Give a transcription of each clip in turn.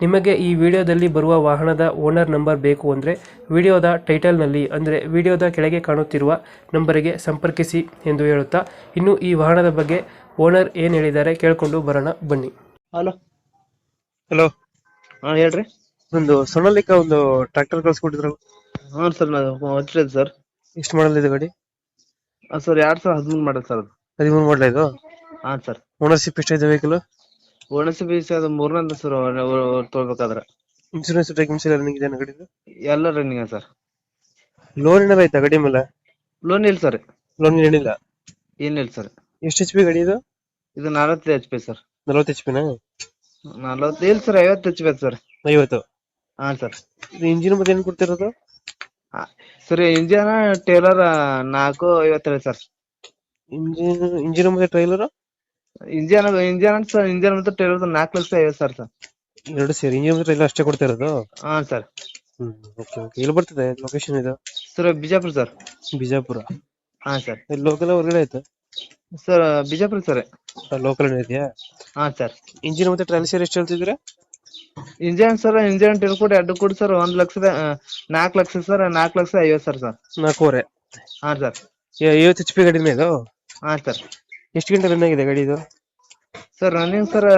ನಿಮಗೆ ಈ ವಿಡಿಯೋದಲ್ಲಿ ಬರುವ ವಾಹನದ ಓನರ್ ನಂಬರ್ ಬೇಕು ಅಂದರೆ ವಿಡಿಯೋದ ಟೈಟಲ್ನಲ್ಲಿ ಅಂದರೆ ವಿಡಿಯೋದ ಕೆಳಗೆ ಕಾಣುತ್ತಿರುವ ನಂಬರಿಗೆ ಸಂಪರ್ಕಿಸಿ ಎಂದು ಹೇಳುತ್ತಾ ಇನ್ನು ಈ ವಾಹನದ ಬಗ್ಗೆ ಓನರ್ ಏನು ಹೇಳಿದ್ದಾರೆ ಕೇಳಿಕೊಂಡು ಬರೋಣ ಬನ್ನಿ. ಹಲೋ. ಹಲೋ. ಹಾಂ ಹೇಳ್ರಿ. ಒಂದು ಸೊನಾಲಿಕ ಒಂದು ಟ್ರ್ಯಾಕ್ಟರ್ ಕಳ್ಸ್ಕೊಟ್ಟಿದ್ರು ಹಾಂ ಸರ್ ನಾನು ಹಚ್ಚಿದೆ ಸರ್. ಎಷ್ಟು ಮಾಡಲ್ ಇದೆ ಗಾಡಿ? ಸರ್ ಎರಡು ಸಾವಿರ ಹದಿಮೂರು ಮಾಡಲ್ ಸರ್ ಅದು. ಹದಿಮೂರು ಮಾಡಲೇ ಇದು? ಹಾಂ ಸರ್. ಓನರ್ಶಿಪ್ ಇದೆ ವೆಹಿಕಲ್ ಒಣಸಿ ಬೀಜ ಅದು ಮೂರನೇದು ಸರ್ ತೊಗೊಳ್ಬೇಕಾದ್ರೆ ಇನ್ಶೂರೆನ್ಸ್ ಡಾಕ್ಯುಮೆಂಟ್ಸ್ ಎಲ್ಲ ರನ್ನಿಂಗ್ ಇದೆ ಗಾಡಿದು ಎಲ್ಲ ರನ್ನಿಂಗ್ ಸರ್ ಲೋನ್ ಏನಾರ ಆಯ್ತಾ ಗಾಡಿ ಮೇಲೆ? ಲೋನ್ ಇಲ್ಲ ಸರ್ ಲೋನ್ ಏನಿಲ್ಲ? ಏನಿಲ್ಲ ಸರ್ ಎಷ್ಟು ಎಚ್ ಪಿ ಗಾಡಿ ಇದು? ಇದು ನಲವತ್ತು ಎಚ್ ಪಿ ಸರ್ ನಲವತ್ತು ಎಚ್ ಪಿನ ನಲವತ್ತು ಇಲ್ಲ ಸರ್ ಐವತ್ತು ಎಚ್ ಪಿ ಸರ್ ಐವತ್ತು? ಹಾಂ ಸರ್ ಇಂಜಿನ್ ಮತ್ತೆ ಏನು ಕೊಡ್ತಿರೋದು? ಸರ್ ಇಂಜಿನ್ ಟೇಲರ್ ನಾಲ್ಕು ಐವತ್ತೇಳು ಸರ್ ಇಂಜಿನ್ ಇಂಜಿನ್ ಮತ್ತೆ trailer engine engine sir engine ಮತ್ತು ಟೈಲರ್ ನಾಲ್ಕು ಲಕ್ಷ ಐವತ್ತು ಸಾವಿರ ಸರ್ ಎರಡು ಸೇರಿ ಇಂಜಿನ್ ಮತ್ತೆ ಎಲ್ಲ ಅಷ್ಟೇ ಕೊಡ್ತಾ ಇರೋದು ಹಾಂ ಸರ್ ಹ್ಮ್ ಓಕೆ ಓಕೆ ಎಲ್ಲಿ ಬರ್ತದೆ ಲೊಕೇಶನ್ ಇದು? Sir Bijapur sir Bijapur. ಹಾಂ ಸರ್ ಲೋಕಲ್ ಹೊರಗಡೆ ಆಯ್ತು? ಸರ್ ಬಿಜಾಪುರ ಸರ್ ಲೋಕಲ್ ಇದೆಯಾ? ಹಾಂ ಸರ್ ಇಂಜಿನ್ ಮತ್ತೆ ಟ್ರೈಲ್ ಸೇರಿ ಎಷ್ಟು ಹೇಳ್ತಿದ್ದೀರಾ? ಇಂಜಿನ್ ಸರ್ ಇಂಜಿನ್ ಇಂಜನ್ ಕೊಡಿ ಎರಡು ಕೊಡಿ ಸರ್ ಒಂದ್ ಲಕ್ಷದ ನಾಲ್ಕು ಲಕ್ಷ ಸರ್ ನಾಲ್ಕು ಲಕ್ಷ ಐವತ್ತು ಸರ್ ಸರ್ ನಾಲ್ಕೂವರೆ. ಹಾಂ ಸರ್ ಐವತ್ತು ಎಚ್ ಪಿ ಗಾಡಿನೇ ಇದು ಹಾಂ ಸರ್ ಎಷ್ಟು ಗಂಟೆ ರನ್ ಆಗಿದೆ ಗಾಡಿ ಇದು ಸರ್ ರನ್ನಿಂಗ್ ಸರ್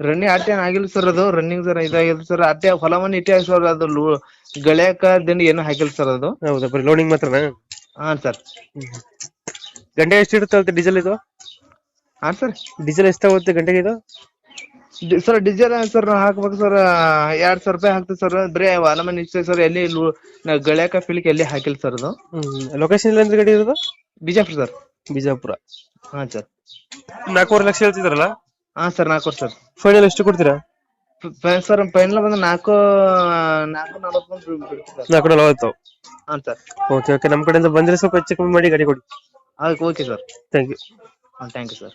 ರನ್ನಿಂಗ್ ಅಟ್ಟೆ ಆಗಿಲ್ಲ ಸರ್ ಅದು. ರನ್ನಿಂಗ್ ಸರ್ ಇದಾಗಿಲ್ಲ ಸರ್ ಅಟ್ಟೆ ಹೊಲ ಮನೆ ಇಟ್ಟೆ ಸರ್ ಅದು ಲೂ- ದಿನ ದಿಂಡಿ ಏನು ಹಾಕಿಲ್ಲ ಸರ್ ಅದು. ಹೌದಾ? ಬರೀ ಲೋಡಿಂಗ್ ಮಾತ್ರನಾ? ಹಾಂ ಸರ್ ಗಂಟೆ ಎಷ್ಟು ಇರುತ್ತೆ ಡೀಸೆಲ್ ಇದು? ಹಾಂ ಸರ್ ಡೀಸೆಲ್ ಎಷ್ಟು ಆಗುತ್ತೆ ಗಂಟೆಗೆ ಇದು? ಡಿ- ಸರ್ ಡೀಸೆಲ್ ಸರ್ ಹಾಕ್ಬೇಕು ಸರ್ ಎರಡ್ ಸಾವಿರ ರೂಪಾಯಿ ಹಾಕ್ತೀವಿ ಸರ್ ಬರೀ ಹೊಲ ಮನೆ ಇಷ್ಟೇ ಸರ್ ಎಲ್ಲಿ ಲೂ- ನಾ ಗಳಿಯಾಕ ಫಿಲಿಕ್ ಎಲ್ಲಿ ಹಾಕಿಲ್ಲ ಸರ್ ಅದು. ಲೊಕೇಶನ್ ಇಲ್ಲ ಅಂದ್ರೆ ಗಾಡಿ ಇರೋದು? ಬಿಜಾಪುರ ಸರ್ ಬಿಜಾಪುರ. ಹಾ ಸರ್ ನಾಲ್ಕೂವರೆ ಲಕ್ಷ ಹೇಳ್ತಿದ್ರಲ್ಲ? ಹಾಂ ಸರ್ ನಾಲ್ಕು ಸರ್ ಫೈನಲ್ ಎಷ್ಟು ಕೊಡ್ತೀರಾ? ಸರ್ ಫೈನಲ್ ಬಂದು ನಾಲ್ಕು ನಾಲ್ಕು ನಲವತ್ತು ಬಂದು ಬಿಡ್ತೀವಿ ಸರ್ ನಾಲ್ಕು ನಲವತ್ತು. ಹಾಂ ಸರ್ ಓಕೆ ಓಕೆ ನಮ್ಮ ಕಡೆಯಿಂದ ಬಂದ್ರೆ ಸ್ವಲ್ಪ ಹೆಚ್ಚು ಕಮ್ಮಿ ಮಾಡಿ ಗಾಡಿ ಕೊಡಿ. ಅದಕ್ಕೆ ಓಕೆ ಸರ್ ಥ್ಯಾಂಕ್ ಯು ಹಾಂ ಥ್ಯಾಂಕ್ ಯು ಸರ್